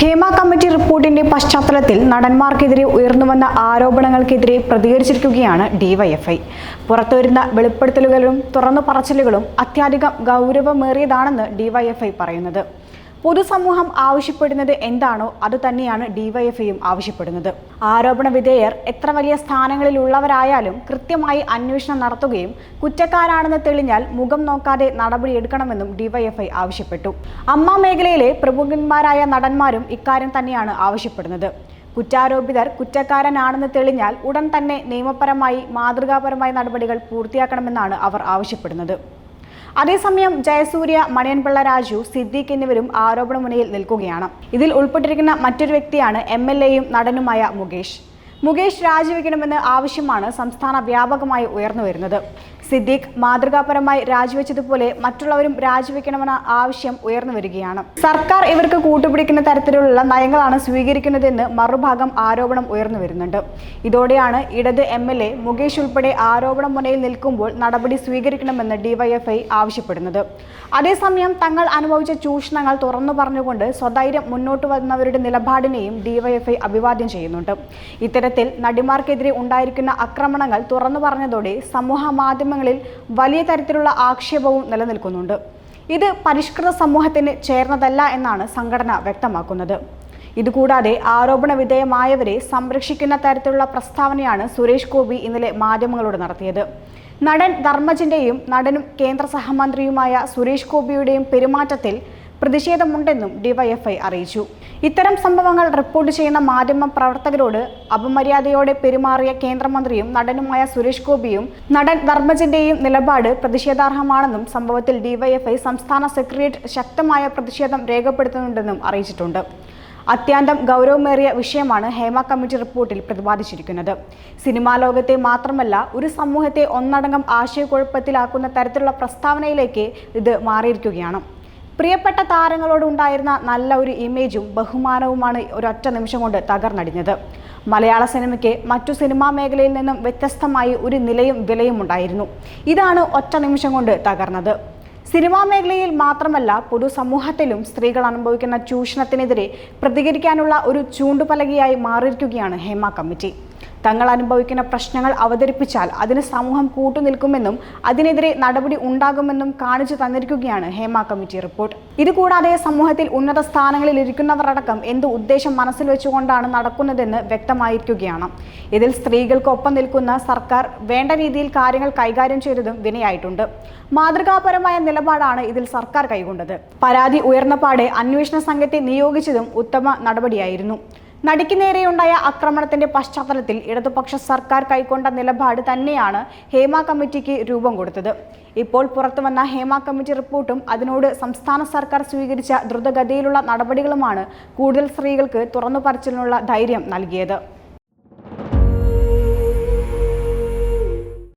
Hema committee റിപ്പോർട്ടിന്റെ പശ്ചാത്തലത്തിൽ നടന്മാർക്കെതിരെ ഉയർന്നുവന്ന ആരോപണങ്ങൾക്കെതിരെ പ്രതികരിച്ചിരിക്കുകയാണ് ഡിവൈഎഫ്ഐ. പുറത്തുവരുന്ന വെളിപ്പെടുത്തലുകളും തുറന്നു പറച്ചിലുകളും അത്യാധികം ഗൗരവമേറിയതാണെന്ന് ഡിവൈഎഫ്ഐ പറയുന്നത്. പൊതുസമൂഹം ആവശ്യപ്പെടുന്നത് എന്താണോ അത് തന്നെയാണ് ഡിവൈഎഫ്ഐയും ആവശ്യപ്പെടുന്നത്. ആരോപണ വിധേയർ എത്ര വലിയ സ്ഥാനങ്ങളിലുള്ളവരായാലും കൃത്യമായി അന്വേഷണം നടത്തുകയും കുറ്റക്കാരാണെന്ന് തെളിഞ്ഞാൽ മുഖം നോക്കാതെ നടപടിയെടുക്കണമെന്നും ഡിവൈഎഫ്ഐ ആവശ്യപ്പെട്ടു. അമ്മ മേഖലയിലെ പ്രമുഖന്മാരായ നടന്മാരും ഇക്കാര്യം തന്നെയാണ് ആവശ്യപ്പെടുന്നത്. കുറ്റാരോപിതർ കുറ്റക്കാരനാണെന്ന് തെളിഞ്ഞാൽ ഉടൻ തന്നെ നിയമപരമായി മാതൃകാപരമായ നടപടികൾ പൂർത്തിയാക്കണമെന്നാണ് അവർ ആവശ്യപ്പെടുന്നത്. അതേസമയം ജയസൂര്യ മണിയൻപിള്ള രാജു സിദ്ദീഖ് എന്നിവരും ആരോപണമുനയിൽ നിൽക്കുകയാണ്. ഇതിൽ ഉൾപ്പെട്ടിരിക്കുന്ന മറ്റൊരു വ്യക്തിയാണ് എം എൽ എയും നടനുമായ മുകേഷ്. മുകേഷ് രാജിവെക്കണമെന്ന് ആവശ്യമാണ് സംസ്ഥാന വ്യാപകമായി ഉയർന്നു വരുന്നത് സിദ്ദീഖ് മാതൃകാപരമായി രാജിവെച്ചതുപോലെ മറ്റുള്ളവരും രാജിവെക്കണമെന്ന ആവശ്യം ഉയർന്നു വരികയാണ്. സർക്കാർ ഇവർക്ക് കൂട്ടുപിടിക്കുന്ന തരത്തിലുള്ള നയങ്ങളാണ് സ്വീകരിക്കുന്നതെന്ന് മറുഭാഗം ആരോപണം ഉയർന്നു വരുന്നുണ്ട്. ഇതോടെയാണ് ഇടത് എം എൽ എ മുകേഷ് ഉൾപ്പെടെ ആരോപണ മുനയിൽ നിൽക്കുമ്പോൾ നടപടി സ്വീകരിക്കണമെന്ന് ഡിവൈഎഫ്ഐ ആവശ്യപ്പെടുന്നത്. അതേസമയം തങ്ങൾ അനുഭവിച്ച ചൂഷണങ്ങൾ തുറന്നു പറഞ്ഞുകൊണ്ട് സ്വധൈര്യം മുന്നോട്ട് വന്നവരുടെ നിലപാടിനെയും ഡിവൈഎഫ്ഐ അഭിവാദ്യം ചെയ്യുന്നുണ്ട്. ഇത്തരത്തിൽ നടിമാർക്കെതിരെ ഉണ്ടായിരിക്കുന്ന ആക്രമണങ്ങൾ തുറന്നു പറഞ്ഞതോടെ സമൂഹ മാധ്യമങ്ങളിൽ വലിയ തരത്തിലുള്ള ആക്ഷേപവും നിലനിൽക്കുന്നുണ്ട്. ഇത് പരിഷ്കൃത സമൂഹത്തിന് ചേർന്നതല്ല എന്നാണ് സംഘടന വ്യക്തമാക്കുന്നത്. ഇതുകൂടാതെ ആരോപണ വിധേയമായവരെ സംരക്ഷിക്കുന്ന തരത്തിലുള്ള പ്രസ്താവനയാണ് സുരേഷ് ഗോപി ഇന്നലെ മാധ്യമങ്ങളോട് നടത്തിയത്. നടൻ ധർമ്മജിന്റെയും നടനും കേന്ദ്ര സഹമന്ത്രിയുമായ സുരേഷ് ഗോപിയുടെയും പെരുമാറ്റത്തിൽ പ്രതിഷേധമുണ്ടെന്നും ഡിവൈഎഫ്ഐ അറിയിച്ചു. ഇത്തരം സംഭവങ്ങൾ റിപ്പോർട്ട് ചെയ്യുന്ന മാധ്യമ പ്രവർത്തകരോട് അപമര്യാദയോടെ പെരുമാറിയ കേന്ദ്രമന്ത്രിയും നടനുമായ സുരേഷ് ഗോപിയും നടൻ ധർമ്മജിന്റെയും നിലപാട് പ്രതിഷേധാർഹമാണെന്നും സംഭവത്തിൽ ഡിവൈഎഫ്ഐ സംസ്ഥാന സെക്രട്ടേറിയറ്റ് ശക്തമായ പ്രതിഷേധം രേഖപ്പെടുത്തുന്നുണ്ടെന്നും അറിയിച്ചിട്ടുണ്ട്. അത്യന്തം ഗൗരവമേറിയ വിഷയമാണ് ഹേമ കമ്മിറ്റി റിപ്പോർട്ടിൽ പ്രതിപാദിച്ചിരിക്കുന്നത്. സിനിമാ ലോകത്തെ മാത്രമല്ല ഒരു സമൂഹത്തെ ഒന്നടങ്കം ആശയക്കുഴപ്പത്തിലാക്കുന്ന തരത്തിലുള്ള പ്രസ്താവനയിലേക്ക് ഇത് മാറിയിരിക്കുകയാണ്. പ്രിയപ്പെട്ട താരങ്ങളോട് ഉണ്ടായിരുന്ന നല്ല ഒരു ഇമേജും ബഹുമാനവുമാണ് ഒരൊറ്റ നിമിഷം കൊണ്ട് തകർന്നടിഞ്ഞത്. മലയാള സിനിമയ്ക്ക് മറ്റു സിനിമാ മേഖലയിൽ നിന്നും വ്യത്യസ്തമായി ഒരു നിലയും വിലയും ഉണ്ടായിരുന്നു. ഇതാണ് ഒറ്റ നിമിഷം കൊണ്ട് തകർന്നത്. സിനിമാ മേഖലയിൽ മാത്രമല്ല പൊതുസമൂഹത്തിലും സ്ത്രീകൾ അനുഭവിക്കുന്ന ചൂഷണത്തിനെതിരെ പ്രതികരിക്കാനുള്ള ഒരു ചൂണ്ടുപലകയായി മാറിയിരിക്കുകയാണ് ഹേമ കമ്മിറ്റി. തങ്ങൾ അനുഭവിക്കുന്ന പ്രശ്നങ്ങൾ അവതരിപ്പിച്ചാൽ അതിന് സമൂഹം കൂട്ടുനിൽക്കുമെന്നും അതിനെതിരെ നടപടി ഉണ്ടാകുമെന്നും കാണിച്ചു തന്നിരിക്കുകയാണ് ഹേമ കമ്മിറ്റി റിപ്പോർട്ട്. ഇതുകൂടാതെ സമൂഹത്തിൽ ഉന്നത സ്ഥാനങ്ങളിൽ ഇരിക്കുന്നവരടക്കം എന്ത് ഉദ്ദേശം മനസ്സിൽ വെച്ചുകൊണ്ടാണ് നടക്കുന്നതെന്ന് വ്യക്തമായിരിക്കുകയാണ്. ഇതിൽ സ്ത്രീകൾക്കൊപ്പം നിൽക്കുന്ന സർക്കാർ വേണ്ട രീതിയിൽ കാര്യങ്ങൾ കൈകാര്യം ചെയ്തതും വിനയായിട്ടുണ്ട്. മാതൃകാപരമായ നിലപാടാണ് ഇതിൽ സർക്കാർ കൈകൊണ്ടത് പരാതി ഉയർന്ന ഉയർന്നപാടെ അന്വേഷണ സംഘത്തെ നിയോഗിച്ചതും ഉത്തമ നടപടിയായിരുന്നു. നടിക്ക് നേരെയുണ്ടായ ആക്രമണത്തിന്റെ പശ്ചാത്തലത്തിൽ ഇടതുപക്ഷ സർക്കാർ കൈക്കൊണ്ട നിലപാട് തന്നെയാണ് ഹേമ കമ്മിറ്റിക്ക് രൂപം കൊടുത്തത്. ഇപ്പോൾ പുറത്തുവന്ന ഹേമ കമ്മിറ്റി റിപ്പോർട്ടും അതിനോട് സംസ്ഥാന സർക്കാർ സ്വീകരിച്ച ദ്രുതഗതിയിലുള്ള നടപടികളുമാണ് കൂടുതൽ സ്ത്രീകൾക്ക് തുറന്നു പറച്ചിലിനുള്ള ധൈര്യം നൽകിയത്.